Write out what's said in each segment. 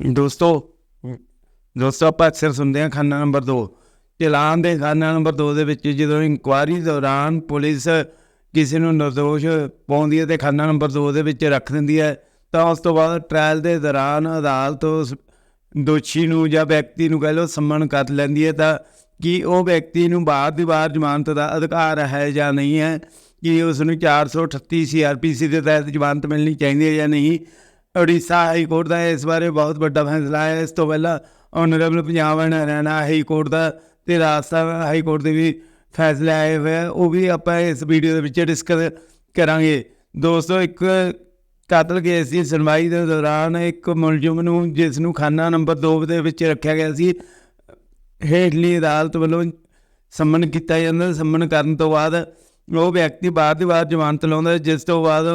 ਦੋਸਤੋ ਦੋਸਤੋ ਆਪਾਂ ਅਕਸਰ ਸੁਣਦੇ ਹਾਂ ਖਾਨਾ ਨੰਬਰ 2 ਚਲਾਨ ਦੇ ਖਾਨਾ ਨੰਬਰ 2 ਦੇ ਵਿੱਚ ਜਦੋਂ ਇਨਕੁਆਇਰੀ ਦੌਰਾਨ ਪੁਲਿਸ ਕਿਸੇ ਨੂੰ ਨਿਰਦੋਸ਼ ਪਾਉਂਦੀ ਹੈ ਤੇ ਖਾਨਾ ਨੰਬਰ 2 ਦੇ ਵਿੱਚ ਰੱਖ ਦਿੰਦੀ ਹੈ, ਤਾਂ ਉਸ ਤੋਂ ਬਾਅਦ ਟ੍ਰਾਇਲ ਦੇ ਦੌਰਾਨ ਅਦਾਲਤ ਉਸ ਦੋਸ਼ੀ ਨੂੰ ਜਾਂ ਵਿਅਕਤੀ ਨੂੰ ਕਹਿ ਲਓ ਸੰਮਨ ਕਰ ਲੈਂਦੀ ਹੈ, ਤਾਂ ਕਿ ਉਹ ਵਿਅਕਤੀ ਨੂੰ ਬਾਅਦ ਦੀ ਵਾਰ ਜ਼ਮਾਨਤ ਦਾ ਅਧਿਕਾਰ ਹੈ ਜਾਂ ਨਹੀਂ ਹੈ, ਕਿ ਉਸ ਨੂੰ 438 ਸੀਆਰਪੀਸੀ ਦੇ ਤਹਿਤ ਜ਼ਮਾਨਤ ਮਿਲਣੀ ਚਾਹੀਦੀ ਹੈ ਜਾਂ ਨਹੀਂ ਉੜੀਸਾ ਹਾਈ ਕੋਰਟ ਦਾ ਇਸ ਬਾਰੇ ਬਹੁਤ ਵੱਡਾ ਫੈਸਲਾ ਹੈ ਇਸ ਤੋਂ ਪਹਿਲਾਂ honourable Punjab and Haryana high court ਦਾ ਤੇ ਰਾਜਸਥਾਨ ਹਾਈ ਕੋਰਟ ਦੇ ਵੀ ਫੈਸਲੇ ਆਏ ਹੋਏ ਉਹ ਵੀ ਆਪਾਂ ਇਸ ਵੀਡੀਓ ਦੇ ਵਿੱਚ ਡਿਸਕਸ ਕਰਾਂਗੇ। ਦੋਸਤੋ, ਇੱਕ ਕਾਤਲ ਕੇਸ ਦੀ ਸੁਣਵਾਈ ਦੇ ਦੌਰਾਨ ਇੱਕ ਮੁਲਜ਼ਮ ਨੂੰ, ਜਿਸ ਨੂੰ ਖਾਨਾ ਨੰਬਰ 2 ਦੇ ਵਿੱਚ ਰੱਖਿਆ ਗਿਆ ਸੀ, ਹੇਠਲੀ ਅਦਾਲਤ ਵੱਲੋਂ ਸੰਮਨ ਕੀਤਾ ਜਾਂਦਾ। ਸੰਮਨ ਕਰਨ ਤੋਂ ਬਾਅਦ ਉਹ ਵਿਅਕਤੀ ਬਾਅਦ ਦੀ ਵਾਰ ਜ਼ਮਾਨਤ ਲਾਉਂਦਾ, ਜਿਸ ਤੋਂ ਬਾਅਦ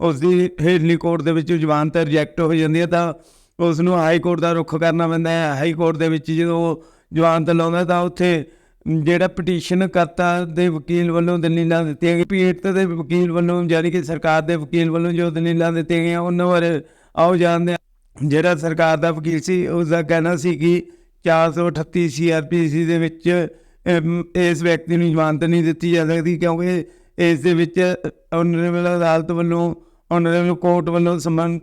ਉਸ ਦੀ ਹੇਠਲੀ ਕੋਰਟ ਦੇ ਵਿੱਚ ਜ਼ਮਾਨਤ ਰਿਜੈਕਟ ਹੋ ਜਾਂਦੀ ਹੈ ਤਾਂ ਉਸ ਨੂੰ ਹਾਈ ਕੋਰਟ ਦਾ ਰੁੱਖ ਕਰਨਾ ਪੈਂਦਾ ਹੈ। ਹਾਈ ਕੋਰਟ ਦੇ ਵਿੱਚ ਜਦੋਂ ਉਹ ਜ਼ਮਾਨਤ ਲਾਉਂਦਾ ਤਾਂ ਉੱਥੇ ਜਿਹੜਾ ਪਟੀਸ਼ਨ ਕਰਤਾ ਦੇ ਵਕੀਲ ਵੱਲੋਂ ਦਲੀਲਾਂ ਦਿੱਤੀਆਂ ਗਈਆਂ। ਪੀੜਤ ਦੇ ਵਕੀਲ ਵੱਲੋਂ ਜਾਨੀ ਕਿ ਸਰਕਾਰ ਦੇ ਵਕੀਲ ਵੱਲੋਂ ਜੋ ਦਲੀਲਾਂ ਦਿੱਤੀਆਂ ਗਈਆਂ, ਉਹਨਾਂ ਬਾਰੇ ਆਓ ਜਾਣਦੇ ਹਾਂ। ਜਿਹੜਾ ਸਰਕਾਰ ਦਾ ਵਕੀਲ ਸੀ ਉਸ ਦਾ ਕਹਿਣਾ ਸੀ ਕਿ 438 ਸੀਆਰਪੀਸੀ ਦੇ ਵਿੱਚ ਇਸ ਵਿਅਕਤੀ ਨੂੰ ਜ਼ਮਾਨਤ ਨਹੀਂ ਦਿੱਤੀ ਜਾ ਸਕਦੀ ਕਿਉਂਕਿ ਇਸ ਦੇ ਵਿੱਚ ਆਨਰੇਬਲ ਅਦਾਲਤ ਵੱਲੋਂ ਉਹਨਾਂ ਨੂੰ ਕੋਰਟ ਵੱਲੋਂ ਸੰਬੰਧ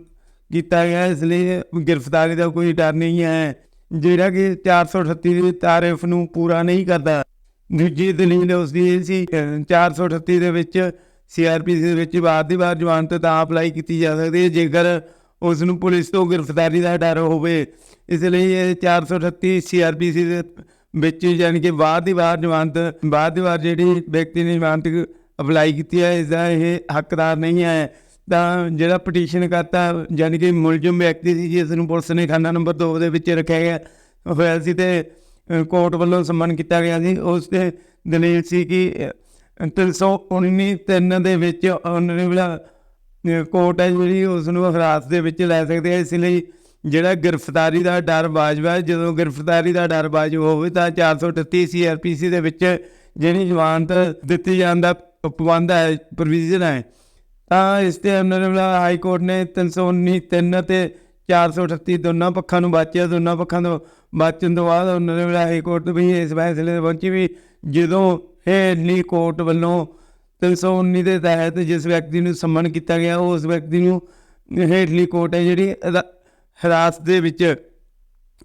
ਕੀਤਾ ਗਿਆ ਇਸ ਲਈ ਗ੍ਰਿਫਤਾਰੀ ਦਾ ਕੋਈ ਡਰ ਨਹੀਂ ਹੈ। ਜਿਹੜਾ ਕਿ 438 ਦੀ ਤਾਰੀਫ ਨੂੰ ਪੂਰਾ ਨਹੀਂ ਕਰਦਾ। ਦੂਜੀ ਦਲੀਲ ਉਸ ਦੀ ਇਹ ਸੀ ਅਹ, 438 ਦੇ ਵਿੱਚ ਸੀਆਰਪੀਸੀ ਦੇ ਵਿੱਚ ਬਾਅਦ ਦੀ ਵਾਰ ਜ਼ਮਾਨਤ ਤਾਂ ਅਪਲਾਈ ਕੀਤੀ ਜਾ ਸਕਦੀ ਹੈ ਜੇਕਰ ਉਸ ਨੂੰ ਪੁਲਿਸ ਤੋਂ ਗ੍ਰਿਫਤਾਰੀ ਦਾ ਡਰ ਹੋਵੇ। ਇਸ ਲਈ ਇਹ 438 ਸੀਆਰਪੀਸੀ ਦੇ ਵਿੱਚ ਯਾਨੀ ਕਿ ਬਾਅਦ ਦੀ ਵਾਰ ਜ਼ਮਾਨਤ ਬਾਅਦ ਦੀ ਵਾਰ ਜਿਹੜੀ ਵਿਅਕਤੀ ਨੇ ਜ਼ਮਾਨਤ ਅਪਲਾਈ ਕੀਤੀ ਹੈ ਇਸ ਦਾ ਇਹ ਹੱਕਦਾਰ ਨਹੀਂ ਹੈ। ਤਾਂ ਜਿਹੜਾ ਪਟੀਸ਼ਨ ਕਰਤਾ ਯਾਨੀ ਕਿ ਮੁਲਜ਼ਮ ਵਿਅਕਤੀ ਸੀ ਜਿਸ ਨੂੰ ਪੁਲਿਸ ਨੇ ਖਾਨਾ ਨੰਬਰ 2 ਦੇ ਵਿੱਚ ਰੱਖਿਆ ਗਿਆ ਹੋਇਆ ਸੀ ਤੇ ਕੋਰਟ ਵੱਲੋਂ ਸੰਮਨ ਕੀਤਾ ਗਿਆ ਸੀ। ਉਸ ਤੇ ਦਲੀਲ ਸੀ ਕਿ ਅ, 319 ਤਿੰਨ ਦੇ ਵਿੱਚ ਆਨਰੇਬਲ ਅ, ਕੋਰਟ ਹੈ ਜਿਹੜੀ ਉਸ ਨੂੰ ਹਿਰਾਸਤ ਦੇ ਵਿੱਚ ਲੈ ਸਕਦੇ ਆ। ਇਸ ਲਈ ਜਿਹੜਾ ਗ੍ਰਿਫਤਾਰੀ ਦਾ ਡਰ ਬਾਜਵਾ ਹੈ ਜਦੋਂ ਗ੍ਰਿਫਤਾਰੀ ਦਾ ਡਰ ਵਾਜਬ ਹੋਵੇ ਤਾਂ 438 ਸੀਆਰਪੀਸੀ ਦੇ ਵਿੱਚ ਜਿਹੜੀ ਜ਼ਮਾਨਤ ਦਿੱਤੀ ਜਾਣ ਦਾ ਪਾਬੰਦ ਹੈ ਪ੍ਰੋਵੀਜ਼ਨ ਹੈ ਤਾਂ ਇਸ ਤੇ ਆਨਰੇਬਲ ਹਾਈ ਕੋਰਟ ਨੇ 319 ਤਿੰਨ ਤੇ 438 ਦੋਨਾਂ ਪੱਖਾਂ ਨੂੰ ਬਾਚਿਆ ਦੋਨਾਂ ਪੱਖਾਂ ਤੋਂ ਬਾਚਣ ਤੋਂ ਬਾਅਦ ਆਨਰੇਬਲ ਹਾਈ ਕੋਰਟ ਵੀ ਇਸ ਫੈਸਲੇ ਤੇ ਪਹੁੰਚੀ ਵੀ ਜਦੋਂ ਹੇਠਲੀ ਕੋਰਟ ਵੱਲੋਂ 319 ਦੇ ਤਹਿਤ ਜਿਸ ਵਿਅਕਤੀ ਨੂੰ ਸੰਮਨ ਕੀਤਾ ਗਿਆ, ਉਸ ਵਿਅਕਤੀ ਨੂੰ ਹੇਠਲੀ ਕੋਰਟ ਹੈ ਜਿਹੜੀ ਅਦਾ- ਹਿਰਾਸਤ ਦੇ ਵਿੱਚ,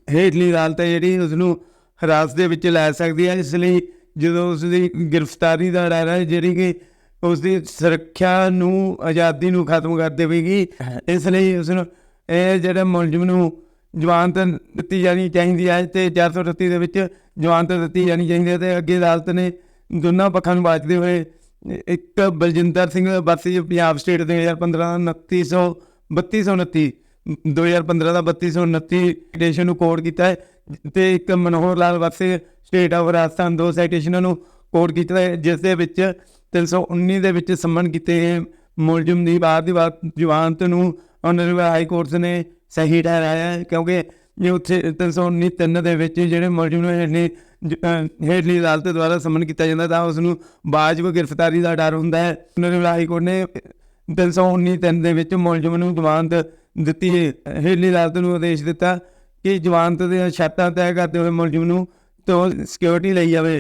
ਹੇਠਲੀ ਅਦਾਲਤ ਹੈ ਜਿਹੜੀ ਉਸ ਨੂੰ ਹਿਰਾਸਤ ਦੇ ਵਿੱਚ ਲੈ ਸਕਦੀ ਹੈ। ਇਸ ਲਈ ਜਦੋਂ ਉਸ ਦੀ ਗ੍ਰਿਫਤਾਰੀ ਦਾ ਡਰ ਹੈ ਜਿਹੜੀ ਕਿ ਉਸ ਦੀ ਸੁਰੱਖਿਆ ਨੂੰ ਆਜ਼ਾਦੀ ਨੂੰ ਖਤਮ ਕਰ ਦੇਵੇਗੀ। ਇਸ ਲਈ ਉਸ ਨੂੰ ਇਹ ਜਿਹੜਾ ਮੁਲਜ਼ਮ ਨੂੰ ਜ਼ਮਾਨਤ ਦਿੱਤੀ ਜਾਣੀ ਚਾਹੀਦੀ ਹੈ ਤੇ 438 ਦੇ ਵਿੱਚ ਜ਼ਮਾਨਤ ਦਿੱਤੀ ਜਾਣੀ ਚਾਹੀਦੀ ਹੈ ਤੇ ਅੱਗੇ ਅਦਾਲਤ ਨੇ ਦੋਨਾਂ ਪੱਖਾਂ ਨੂੰ ਬਾਚਦੇ ਹੋਏ ਇੱਕ ਬਲਜਿੰਦਰ ਸਿੰਘ ਵਾਸੀ ਪੰਜਾਬ ਸਟੇਟ ਦੇ 2015 2900 3229 2015 ਦਾ 3229 ਸਿਟੇਸ਼ਨ ਨੂੰ ਕੋਡ ਕੀਤਾ ਹੈ ਤੇ ਇੱਕ ਮਨੋਹਰ ਲਾਲ ਵਾਸੀ ਸਟੇਟ ਆਫ ਰਾਜਸਥਾਨ ਦੋ ਸਾਈਟੇਸ਼ਨਾਂ ਨੂੰ ਕੋਡ ਕੀਤਾ ਜਿਸ ਦੇ ਵਿੱਚ 319 ਦੇ ਵਿੱਚ ਸੰਮਨ ਕੀਤੇ ਗਏ ਮੁਲਜ਼ਮ ਦੀ ਬਾਅਦ ਦੀ ਬਾਤ, ਜਵਾਨਤ ਨੂੰ ਆਨਰੇਬਲ ਹਾਈ ਕੋਰਟ ਨੇ ਸਹੀ ਠਹਿਰਾਇਆ ਕਿਉਂਕਿ ਜੇ ਉੱਥੇ 319 ਤਿੰਨ ਦੇ ਵਿੱਚ ਜਿਹੜੇ ਮੁਲਜ਼ਮ ਨੂੰ ਹੇਠਲੀ ਜ- ਅਦਾਲਤ ਦੁਆਰਾ ਸੰਮਨ ਕੀਤਾ ਜਾਂਦਾ, ਤਾਂ ਉਸ ਨੂੰ ਬਾਅਦ ਗ੍ਰਿਫਤਾਰੀ ਦਾ ਡਰ ਹੁੰਦਾ ਹੈ। ਆਨਰੇਬਲ ਹਾਈ ਕੋਰਟ ਨੇ 319 ਤਿੰਨ ਦੇ ਵਿੱਚ ਮੁਲਜ਼ਮ ਨੂੰ ਜ਼ਮਾਨਤ ਦਿੱਤੀ ਹੈ। ਹੇਠਲੀ ਅਦਾਲਤ ਨੂੰ ਆਦੇਸ਼ ਦਿੱਤਾ ਕਿ ਜ਼ਮਾਨਤ ਦੀਆਂ ਸ਼ਰਤਾਂ ਤੈਅ ਕਰਦੇ ਹੋਏ ਮੁਲਜ਼ਮ ਨੂੰ ਤੋਂ ਸਿਕਿਉਰਿਟੀ ਲਈ ਜਾਵੇ।